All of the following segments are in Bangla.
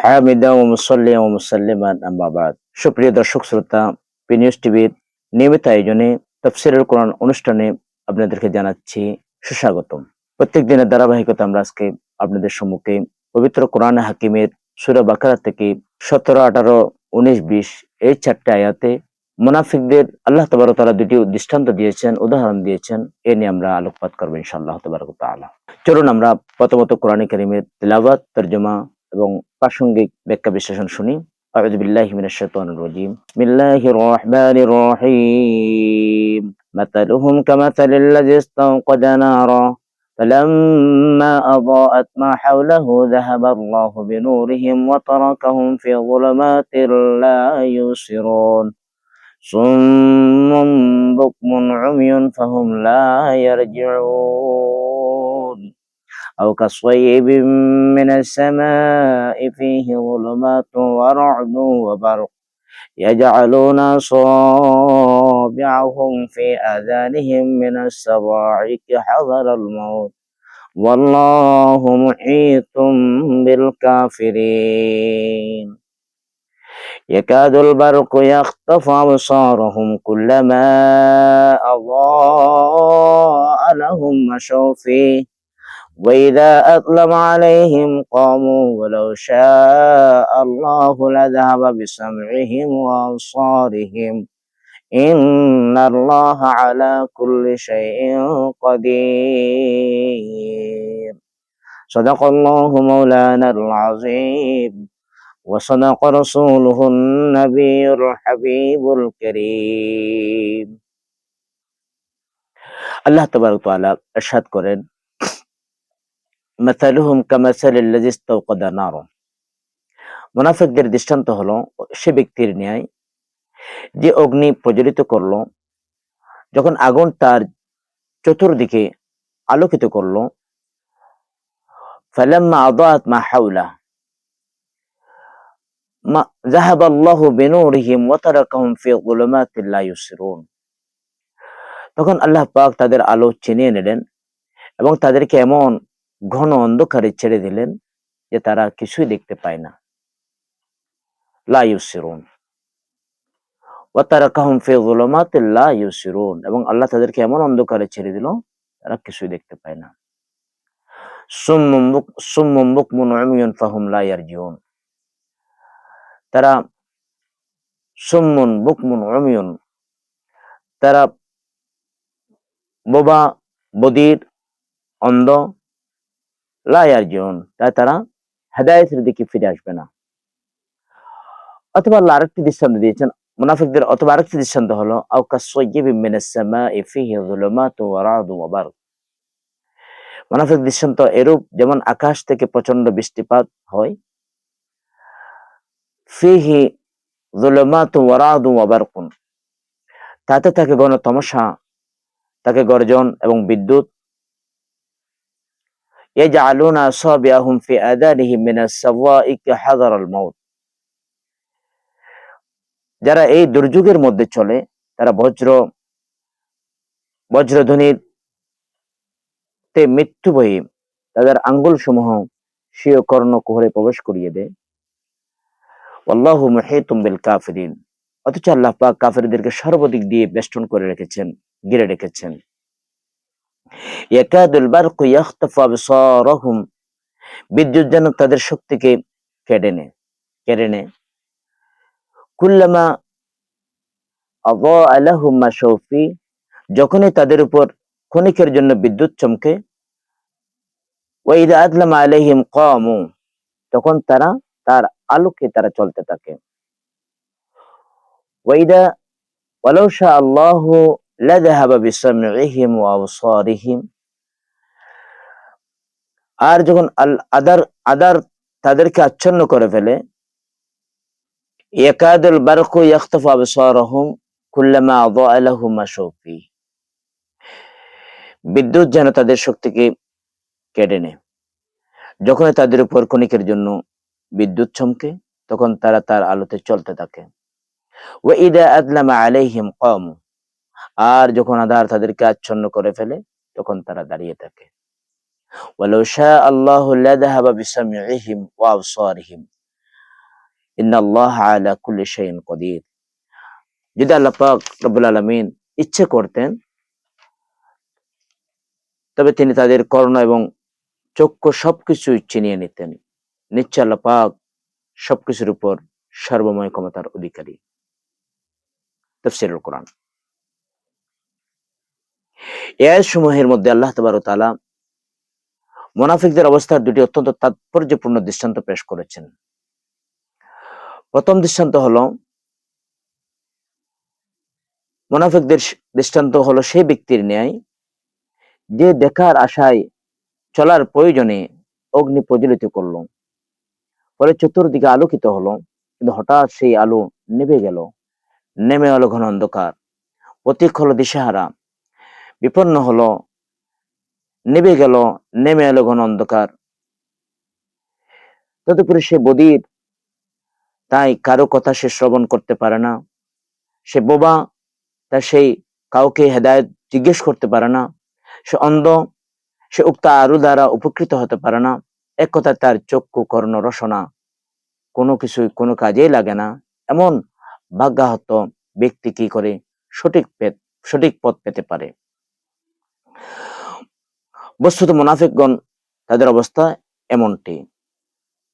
হামিদা ও ও মুসাল্লিমান সুপ্রিয় দর্শক শ্রোতা পিনিউজ টিভির নিয়মিত আয়োজনে তফসিরুল কোরআন অনুষ্ঠানে আপনাদেরকে জানাচ্ছি সুস্বাগতম। প্রত্যেক দিনের ধারাবাহিকতা আমরা আজকে আপনাদের সম্মুখে পবিত্র কোরআন হাকিমের সুরা বাকারা থেকে সতেরো, আঠারো, উনিশ, বিশ এই চারটে আয়াতে মুনাফিকদের আল্লাহ তবর তারা দুটি দৃষ্টান্ত দিয়েছেন, উদাহরণ দিয়েছেন। এ নিয়ে আমরা আলোকপাত করব ইনশাআল্লাহ তবরক চলুন আমরা প্রথমত কোরআন করিমের তিলাওয়াত, তর্জমা এবং প্রাসঙ্গিক ব্যাখ্যা বিশ্লেষণ শুনি أعوذ بالله من الشيطان الرجيم بسم الله الرحمن الرحيم مثلهم كمثل الذي استوقد نارا فلما أضاءت ما حوله ذهب الله بنورهم وتركهم في ظلمات لا يبصرون صم بكم عمي فهم لا يرجعون أو كصيب من السماء فيه ظلمات ورعد وبرق يجعلون أصابعهم في آذانهم من الصواعق حذر الموت والله محيط بالكافرين. يكاد البرق يخطف أبصارهم كلما أضاء لهم مشوا فيه وإذا أظلم عليهم قاموا ولو شاء الله لذهب بسمعهم وأبصارهم إن الله على كل شيء قدير صدق الله مولانا العظيم وصدق رسوله النبي الحبيب الكريم আল্লাহ তবারক তাআলা ارشاد করেন মাসালুহুম কামাসালিল্লাযী ইস্তাওকাদা নারা মুনাফিকদের দৃষ্টান্ত হলো সে ব্যক্তির ন্যায় যে অগ্নি প্রজ্বলিত করল যখন আগুন তার চতুর্দিকে আলোকিত করল ফালাম্মা আদাআত মা হাওলা মা যাহাবা আল্লাহু বিনুরিহিম ফি ইউসিরুন তখন আল্লাহ পাক তাদের আলো ছিনিয়ে নিলেন এবং তাদেরকে এমন ঘন অন্ধকারে ছেড়ে দিলেন যে তারা কিছুই দেখতে পায় না। তারাকাহুম ফি যুলুমাতিন এবং আল্লাহ তাদেরকে এমন অন্ধকারে ছেড়ে দিল, তারা কিছুই দেখতে পায় না। তারা তারা বোবা, বদির, অন্ধ লা ইয়ারজিউন তাই তারা হেদায়েতের দিকে ফিরে আসবে না। অথবা আরেকটি দৃষ্টান্ত দিয়েছেন, মুনাফিকদের, অথবা আরেকটি দৃষ্টান্ত হলো মুনাফিক দৃষ্টান্ত এরূপ, যেমন আকাশ থেকে প্রচণ্ড বৃষ্টিপাত হয় তাতে থাকে ঘন তমসা তাকে গর্জন এবং বিদ্যুৎ যারা এই দুর্যোগের মধ্যে চলে, তারা বজ্র বজ্রধ্বনির তে মৃত্যু বহি তাদের আঙ্গুল সমূহ স্বীয় কর্ণ কুহরে প্রবেশ করিয়ে দেয়। আল্লাহ মুহিতুম বিল অথচ আল্লাহ পাক কাফিরদেরকে সর্বদিক দিয়ে বেষ্টন করে রেখেছেন, ঘিরে রেখেছেন। ইয়াকাদুল বারকু ইয়াখতাফু বিদ্যুৎ যেন তাদের শক্তিকে কেড়ে নেয় কেড়ে নেয়। কুল্লামা মা যখনই তাদের উপর ক্ষণিকের জন্য বিদ্যুৎ চমকে ওয়াইদা আদলামা আলাইহিম কামু তখন তারা, তার আলোকে তারা চলতে থাকে। ওয়াইদা ওয়ালাউ শা আল্লাহু লাযাহাবা বিসামইহিম ওয়া আবসারিহিম আর যখন আল আদার আদার তাদেরকে আচ্ছন্ন করে ফেলে, ইয়াকাদুল বারকু কুল্লামা বিদ্যুৎ যেন তাদের শক্তিকে কেড়ে নেয়। যখন তাদের উপর ক্ষণিকের জন্য বিদ্যুৎ চমকে, তখন তারা তার আলোতে চলতে থাকে। ওয়া ইদা আদলামা আলাইহিম কম আর যখন আধার তাদেরকে আচ্ছন্ন করে ফেলে, তখন তারা দাঁড়িয়ে থাকে। ওয়ালাউ শাআ আল্লাহু লাযাহাবা বিসামইহিম ওয়া আবসারিহিম ইন্নাল্লাহ আলা কুল্লি শাইইন কদির যদি আল্লাহ পাক রব্বুল আলামিন ইচ্ছে করতেন, তবে তিনি তাদের করোনা এবং চক্ষু সবকিছু চিনিয়ে নিতেন। নিশ্চয় আল্লাহ পাক সবকিছুর উপর সর্বময় ক্ষমতার অধিকারী। তফসিরুল কোরআন। এই সমূহের মধ্যে আল্লাহ তালা মোনাফিকদের অবস্থার দুটি অত্যন্ত তাৎপর্যপূর্ণ দৃষ্টান্ত পেশ করেছেন। প্রথম দৃষ্টান্ত হলো, মোনাফিকদের দৃষ্টান্ত হলো সেই ব্যক্তির ন্যায়, যে দেখার আশায় চলার প্রয়োজনে অগ্নি প্রজ্বলিত করল। ফলে চতুর্দিকে আলোকিত হলো, কিন্তু হঠাৎ সেই আলো নেমে গেল। নেমে এলো ঘন অন্ধকার প্রতীক হলো দিশাহারা, বিপন্ন হলো নেমে গেল, নেমে এলো ঘন অন্ধকার। তদুপরি সে বদির, তাই কারও কথা সে শ্রবণ করতে পারে না। সে বোবা তা সেই কাউকে হেদায়ত জিজ্ঞেস করতে পারে না। সে অন্ধ, সে উক্ত আরু দ্বারা উপকৃত হতে পারে না। এক কথা তার চক্ষু কর্ণ রসনা, কোনো কিছুই কোনো কাজেই লাগে না। এমন ভাগ্যাহত ব্যক্তি কি করে সঠিক সঠিক পথ পেতে পারে? বস্তুত মুনাফিকগণ তাদের অবস্থা এমনটি।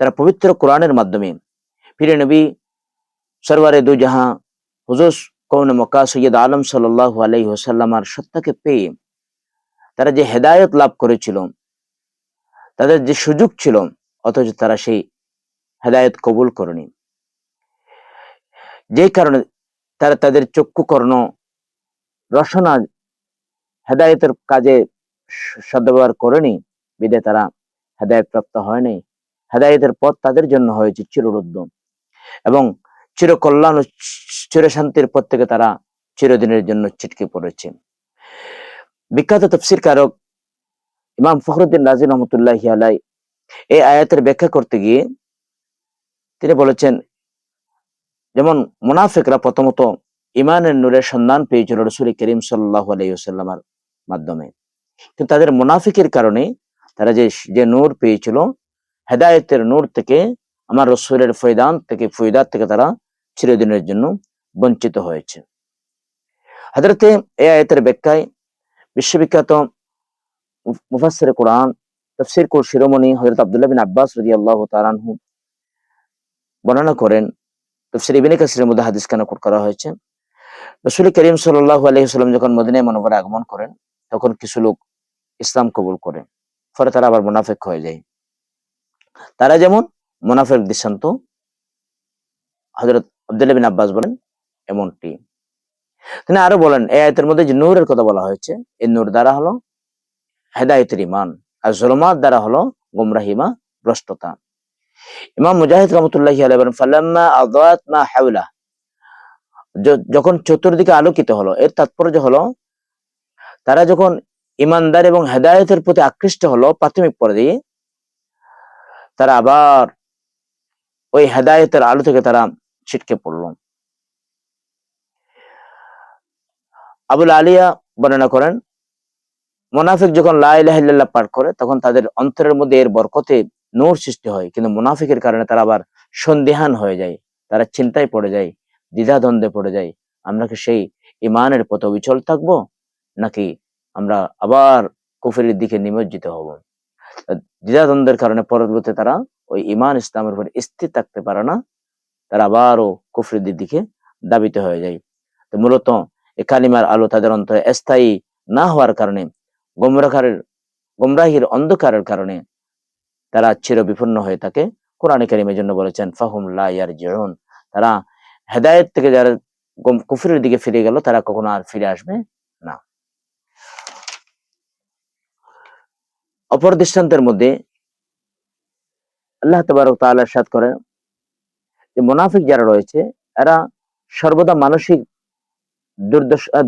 তারা পবিত্র কোরআনের মাধ্যমে ফিরে নবী সরওয়ারে দু জাহা হুজুর কৌন মক্কা সৈয়দ আলম সাল্লাহ আলাই হোসাল্লামার সত্তাকে পেয়ে তারা যে হেদায়ত লাভ করেছিল, তাদের যে সুযোগ ছিল, অথচ তারা সেই হেদায়ত কবুল করেনি। যে কারণে তারা তাদের চক্ষু কর্ণ রসনা হেদায়তের কাজে সদ্ব্যবহার করেনি বিদে তারা হেদায়ত প্রাপ্ত হয়নি। হেদায়তের পথ তাদের জন্য হয়েছে চিররুদ্ধ এবং চিরকল্যাণ ও চিরশান্তির পথ থেকে তারা চিরদিনের জন্য ছিটকে পড়েছে। বিখ্যাত তফসির কারক ইমাম ফখরুদ্দিন রাজি রহমতুল্লাহ আলাই এই আয়াতের ব্যাখ্যা করতে গিয়ে তিনি বলেছেন, যেমন মুনাফিকরা প্রথমত ইমানের নূরের সন্ধান পেয়েছিল রসুল করিম সাল্লাহ আলাইসাল্লামার মাধ্যমে। কিন্তু তাদের মুনাফিকের কারণে তারা যে যে নূর পেয়েছিল, হেদায়তের নূর থেকে আমার রসুলের ফৈদান থেকে ফৈদার থেকে তারা চিরদিনের জন্য বঞ্চিত হয়েছে। হাজরতে এ আয়তের ব্যাখ্যায় বিশ্ববিখ্যাত মুফাসের কোরআন, তফসির কোর শিরোমণি হজরত আবদুল্লাহ বিন আব্বাস রদি আল্লাহ তালানহু বর্ণনা করেন। তফসির ইবিনে কাসিরের মধ্যে হাদিস কেন করা হয়েছে? রসুল করিম সাল্লাহ আলহিহাল্লাম যখন মদিনায় মনোবরে আগমন করেন, তখন কিছু লোক ইসলাম কবুল করে, ফলে তারা আবার মুনাফেক হয়ে যায়। তারা যেমন মুনাফেক দৃষ্টান্ত হজরত আব্দুল্লাহ বিন আব্বাস বলেন, এমনটি। তিনি আরও বলেন, এই আয়তের মধ্যে যে নূরের কথা বলা হয়েছে, এই নূর দ্বারা হলো হেদায়তের ইমান আর জলমাত দ্বারা হলো গুমরাহিমা ভ্রষ্টতা। ইমাম মুজাহিদ রহমতুল্লাহ বলেন ফাল্লাম্মা আদাত মা হাউলা যখন চতুর্দিকে আলোকিত হলো, এর তাৎপর্য হলো, তারা যখন ইমানদার এবং হেদায়তের প্রতি আকৃষ্ট হলো প্রাথমিক পর্যায়ে তারা আবার ওই হেদায়তের আলো থেকে তারা ছিটকে পড়ল। আবুল আলিয়া বর্ণনা করেন, মোনাফিক যখন লাইল্লাহ পাঠ করে, তখন তাদের অন্তরের মধ্যে এর বরকতে নূর সৃষ্টি হয়। কিন্তু মুনাফিকের কারণে তারা আবার সন্দেহান হয়ে যায়। তারা চিন্তায় পড়ে যায়, দ্বিধাদ্বন্দ্বে পড়ে যায়। আমরা কি সেই ইমানের পথ অবিচল থাকব? নাকি আমরা আবার কুফেরির দিকে নিমজ্জিত হব। দ্বিধাদ্বন্দ্বের কারণে পরবর্তী তারা ওই ইমান ইসলামের উপর স্থির থাকতে পারে না। তারা আবারও কুফরিদের দিকে দাবিত হয়ে যায়। তো মূলত এ কালিমার আলো তাদের অন্তরে স্থায়ী না হওয়ার কারণে গোমরাখারের গোমরাহির অন্ধকারের কারণে তারা চির বিপন্ন হয়ে থাকে। কোরআন কারিমের জন্য বলেছেন, ফাহুম লাইয়ার জেরুন তারা হেদায়ত থেকে যারা কুফুরের দিকে ফিরে গেল, তারা কখনো আর ফিরে আসবে না অপর দৃষ্টান্তের মধ্যে আল্লাহ তবারক তাআলা সাদ করেন যে মুনাফিক যারা রয়েছে, এরা সর্বদা মানসিক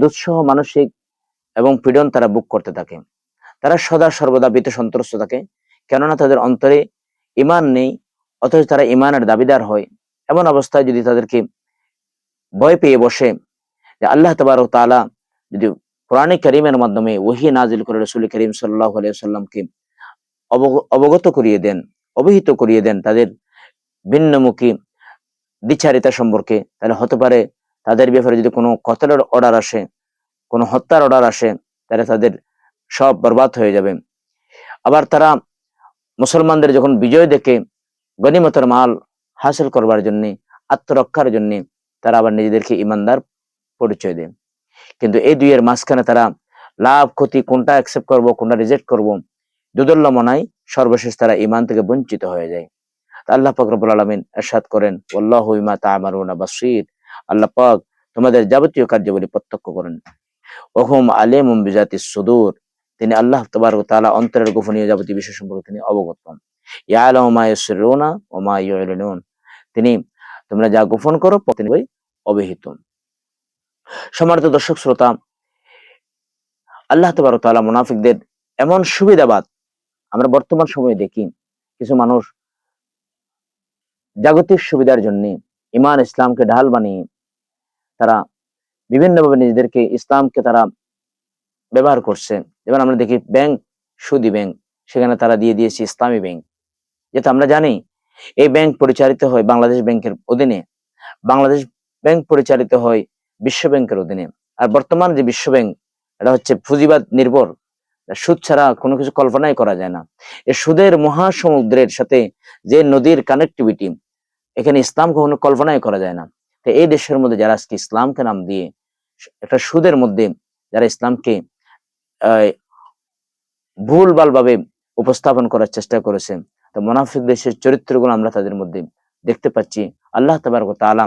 দুঃসহ মানসিক এবং পীড়ন তারা বুক করতে থাকে। তারা সদা সর্বদা বিত সন্ত্রস্ত থাকে। কেননা তাদের অন্তরে ইমান নেই, অথচ তারা ইমানের দাবিদার হয়। এমন অবস্থায় যদি তাদেরকে ভয় পেয়ে বসে যে আল্লাহ তবারক তালা যদি কোরআনে করিমের মাধ্যমে ওহি নাজিল করে রসুল করিম সাল্লাহ সাল্লামকে অবগত করিয়ে দেন, অবহিত করিয়ে দেন তাদের ভিন্নমুখী দ্বিচারিতা সম্পর্কে। তাহলে হতে পারে তাদের ব্যাপারে যদি কোনো কতলের অর্ডার আসে, কোনো হত্যার অর্ডার আসে, তাহলে তাদের সব বরবাদ হয়ে যাবে। আবার তারা মুসলমানদের যখন বিজয় দেখে গনিমতের মাল হাসিল করবার জন্যে, আত্মরক্ষার জন্যে, তারা আবার নিজেদেরকে ইমানদার পরিচয় দেয়। কিন্তু এই দুইয়ের মাঝখানে তারা লাভ, ক্ষতি কোনটা অ্যাকসেপ্ট করব, কোনটা রিজেক্ট করব দুদুল্লমনায় সর্বশেষ তারা ইমান থেকে বঞ্চিত হয়ে যায়। আল্লাহ পাক রব্বুল আলামিন এরশাদ করেন আল্লাহ ইমা তামারুনা বাসির। আল্লাহ পাক তোমাদের যাবতীয় কার্যাবলী প্রত্যক্ষ করেন। ওহম আলেম বিজাতি সুদূর। তিনি আল্লাহ তবার তালা অন্তরের গোপনীয় যাবতীয় বিষয় সম্পর্কে তিনি অবগত হন ওমা তিনি তোমরা যা গোপন করো তিনি অবহিত। সম্মানিত দর্শক শ্রোতা, আল্লাহ তাবারক ওয়া তাআলা মুনাফিকদের এমন সুবিধাবাদ আমরা বর্তমান সময়ে দেখি, কিছু মানুষ জাগতিক সুবিধার জন্য ইমান ইসলামকে ঢাল বানিয়ে তারা বিভিন্নভাবে নিজেদেরকে ইসলামকে তারা ব্যবহার করছে। যেমন আমরা দেখি ব্যাংক, সুদি ব্যাংক, সেখানে তারা দিয়ে দিয়েছে ইসলামী ব্যাংক। যেটা আমরা জানি এই ব্যাংক পরিচালিত হয় বাংলাদেশ ব্যাংকের অধীনে, বাংলাদেশ ব্যাংক পরিচালিত হয় বিশ্ব ব্যাংকের অধীনে। আর বর্তমান যে বিশ্ব ব্যাংক এটা হচ্ছে পুঁজিবাদ নির্ভর। সুদ ছাড়া কোনো কিছু কল্পনাই করা যায় না। এই সুদের মহাসমুদ্রের সাথে যে নদীর কানেক্টিভিটি এখানে ইসলাম কখনো কল্পনাই করা যায় না। তো এই দেশের মধ্যে যারা আজকে ইসলামকে নাম দিয়ে, একটা সুদের মধ্যে যারা ইসলামকে ভুলভাল ভাবে উপস্থাপন করার চেষ্টা করেছে, তো মোনাফিক দেশের চরিত্রগুলো আমরা তাদের মধ্যে দেখতে পাচ্ছি। আল্লাহ তাবার তাআলা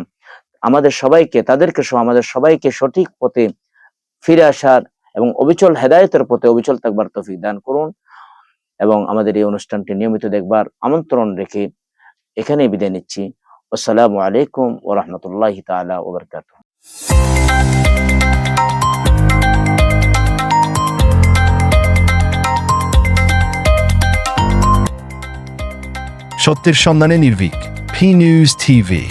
আমাদের সবাইকে, তাদেরকে সহ আমাদের সবাইকে সঠিক পথে ফিরে আসার এবং অবিচল হেদায়তের পথে অবিচল থাকবার তফিক দান করুন এবং আমাদের এই অনুষ্ঠানটি নিয়মিত দেখবার আমন্ত্রণ রেখে এখানেই বিদায় নিচ্ছি। আসসালামু আলাইকুম ও রহমতুল্লাহ ওয়া সত্যের সন্ধানে নির্ভীক পি নিউজ টিভি